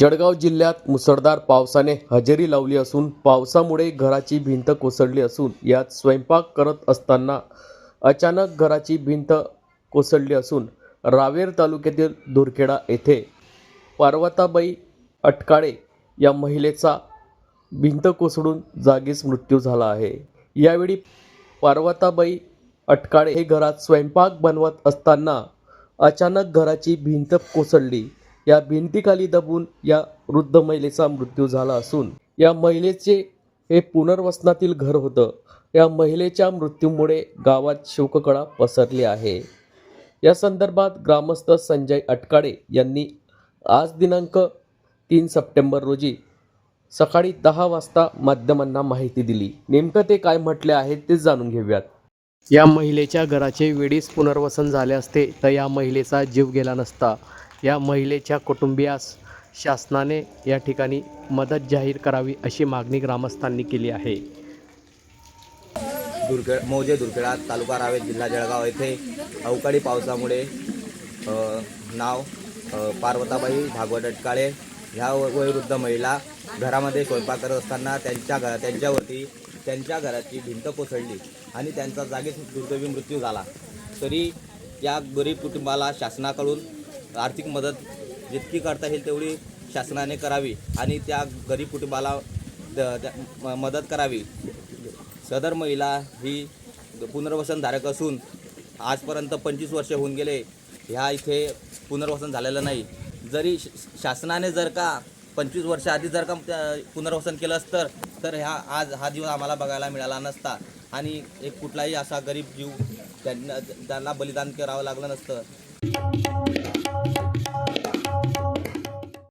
जळगाव जिल्ह्यात मुसळधार पावसाने हजेरी लावली असून पावसामुळे घराची भिंत कोसळली असून यात स्वयंपाक करत असताना अचानक घराची भिंत कोसळली असून रावेर तालुक्यातील धुरखेडा येथे पार्वताबाई अटकाळे या महिलेचा भिंत कोसळून जागीच मृत्यू झाला आहे. यावेळी पार्वताबाई अटकाळे हे घरात स्वयंपाक बनवत असताना अचानक घराची भिंत कोसळली. या भिंतीखाली दबून या वृद्ध महिलेचा मृत्यू झाला असून या महिलेचे हे पुनर्वसनातील घर होतं. या महिलेच्या मृत्यूमुळे गावात शोककळा पसरली आहे. या संदर्भात ग्रामस्थ संजय अटकाळे यांनी आज दिनांक तीन सप्टेंबर रोजी सकाळी दहा वाजता माध्यमांना माहिती दिली. नेमकं ते काय म्हटले आहे ते जाणून घेऊयात. या महिलेच्या घराचे वेळीच पुनर्वसन झाले असते तर या महिलेचा जीव गेला नसता. या महिलेच्या कुटुंबियास शासनाने या ठिकाणी मदत जाहीर करावी अशी मागणी ग्रामस्थांनी केली आहे. दुर्गड मौजे दुर्गेडा तालुका रावेत जिल्हा जळगाव येथे अवकाळी पावसामुळे नाव पार्वताबाई भागवत अटकाळे ह्या व- वयोवृद्ध महिला घरामध्ये स्वयंपाक करत असताना त्यांच्या घरा त्यांच्यावरती त्यांच्या घराची भिंत कोसळली आणि त्यांचा जागीच दुर्दैवी मृत्यू झाला. तरी या गरीब कुटुंबाला शासनाकडून आर्थिक मदत जितकी करता येईल तेवढी शासनाने करावी आणि त्या गरीब कुटुंबाला द- त्या- म- मदत करावी. सदर महिला ही पुनर्वसनधारक असून आजपर्यंत पंचवीस वर्षे होऊन गेले. ह्या इथे पुनर्वसन झालेलं नाही. जरी श- शासनाने जर का पंचवीस वर्ष आधी जर का त्या- पुनर्वसन केलं असतं तर ह्या आज हा दिवस आम्हाला बघायला मिळाला नसता. आणि एक कुठलाही असा गरीब जीव त्यांना त्यांना बलिदान करावं लागलं नसतं.